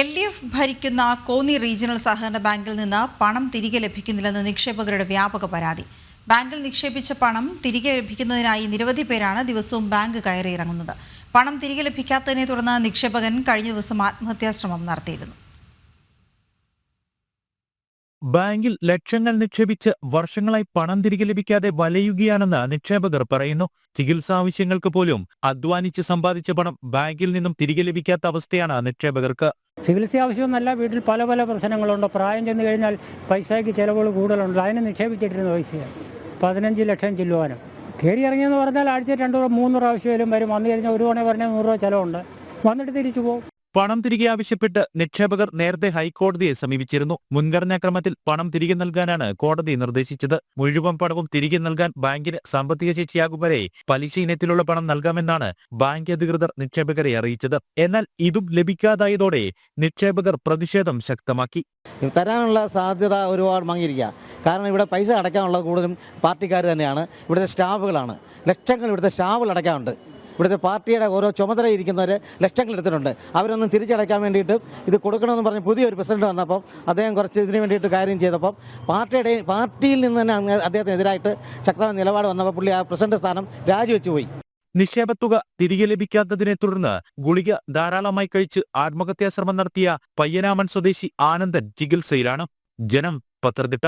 L D F ഭരിക്കുന്ന Konni regional സഹകരണ ബാങ്കിൽ നിന്ന് പണം തിരികെ ലഭിക്കുന്നില്ലെന്ന് നിക്ഷേപകരുടെ വ്യാപക പരാതി. ബാങ്കിൽ നിക്ഷേപിച്ച പണം തിരികെ ലഭിക്കുന്നതിനായി നിരവധി പേരാണ് ദിവസവും ബാങ്ക് കയറിയിറങ്ങുന്നത്. പണം തിരികെ ലഭിക്കാത്തതിനെ തുടർന്ന് നിക്ഷേപകൻ കഴിഞ്ഞ ദിവസം ആത്മഹത്യാശ്രമം നടത്തിയിരുന്നു. ബാങ്കിൽ ലക്ഷങ്ങൾ നിക്ഷേപിച്ച് വർഷങ്ങളായി പണം തിരികെ ലഭിക്കാതെ വലയുകയാണെന്ന് നിക്ഷേപകർ പറയുന്നു. ചികിത്സാ ആവശ്യങ്ങൾക്ക് പോലും അധ്വാനിച്ച് സമ്പാദിച്ച പണം ബാങ്കിൽ നിന്നും തിരികെ ലഭിക്കാത്ത അവസ്ഥയാണ് നിക്ഷേപകർക്ക്. ചികിത്സ ആവശ്യമൊന്നല്ല വീട്ടിൽ പല പല പ്രശ്നങ്ങളുണ്ട്. പ്രായം ചെന്ന് കഴിഞ്ഞാൽ പൈസയ്ക്ക് ചിലവുകൾ കൂടുതലുണ്ട്. അതിന് നിക്ഷേപിച്ചിട്ടിരുന്ന പൈസയാണ് പതിനഞ്ച് ലക്ഷം ചില്ലുവാനും. കയറി ഇറങ്ങിയെന്ന് പറഞ്ഞാൽ ആഴ്ച രണ്ട് മൂന്ന് പ്രാവശ്യം വരും. വന്നു കഴിഞ്ഞാൽ ഒരു തവണ പറഞ്ഞാൽ നൂറ് രൂപ ചിലവുണ്ട്. വന്നിട്ട് തിരിച്ചു പോകും. പണം തിരികെ ആവശ്യപ്പെട്ട് നിക്ഷേപകർ നേരത്തെ ഹൈക്കോടതിയെ സമീപിച്ചിരുന്നു. മുൻഗണനാക്രമത്തിൽ പണം തിരികെ നൽകാനാണ് കോടതി നിർദ്ദേശിച്ചത്. മുഴുവൻ പണവും തിരികെ നൽകാൻ ബാങ്കിന് സാമ്പത്തിക ശേഷിയാകും വരെ പലിശ ഇനത്തിലുള്ള പണം നൽകാമെന്നാണ് ബാങ്ക് അധികൃതർ നിക്ഷേപകരെ അറിയിച്ചത്. എന്നാൽ ഇതും ലഭിക്കാതായതോടെ നിക്ഷേപകർ പ്രതിഷേധം ശക്തമാക്കി. തരാനുള്ള സാധ്യത ഒരുപാട് മങ്ങിയിരിക്കുക കാരണം ഇവിടെ പൈസ അടയ്ക്കാനുള്ളത് കൂടുതലും പാർട്ടിക്കാർ തന്നെയാണ്. ഇവിടുത്തെ സ്റ്റാഫുകളാണ്. ലക്ഷങ്ങൾ ഇവിടുത്തെ സ്റ്റാഫുകൾ അടയ്ക്കാനുണ്ട് ഇവിടുത്തെ പാർട്ടിയുടെ ഓരോ ചുമതല ഇരിക്കുന്നവർ ലക്ഷങ്ങൾ എടുത്തിട്ടുണ്ട്. അവരൊന്നും തിരിച്ചടയ്ക്കാൻ വേണ്ടിയിട്ട് ഇത് കൊടുക്കണമെന്ന് പറഞ്ഞ് പുതിയൊരു പ്രസിഡന്റ് വന്നപ്പോൾ അദ്ദേഹം കുറച്ച് ഇതിന് വേണ്ടിയിട്ട് കാര്യം ചെയ്തപ്പോൾ പാർട്ടിയുടെ പാർട്ടിയിൽ നിന്ന് തന്നെ അദ്ദേഹത്തിനെതിരായിട്ട് ശക്തമായ നിലപാട് വന്നപ്പോൾ പുള്ളി ആ പ്രസിഡന്റ് സ്ഥാനം രാജിവെച്ചു പോയി. നിക്ഷേപത്തുക തിരികെ ലഭിക്കാത്തതിനെ തുടർന്ന് ഗുളിക ധാരാളമായി കഴിച്ച് ആത്മഹത്യാശ്രമം നടത്തിയ പയ്യനാമൻ സ്വദേശി ആനന്ദൻ ചികിത്സയിലാണ്. ജനം പത്തനംതിട്ട.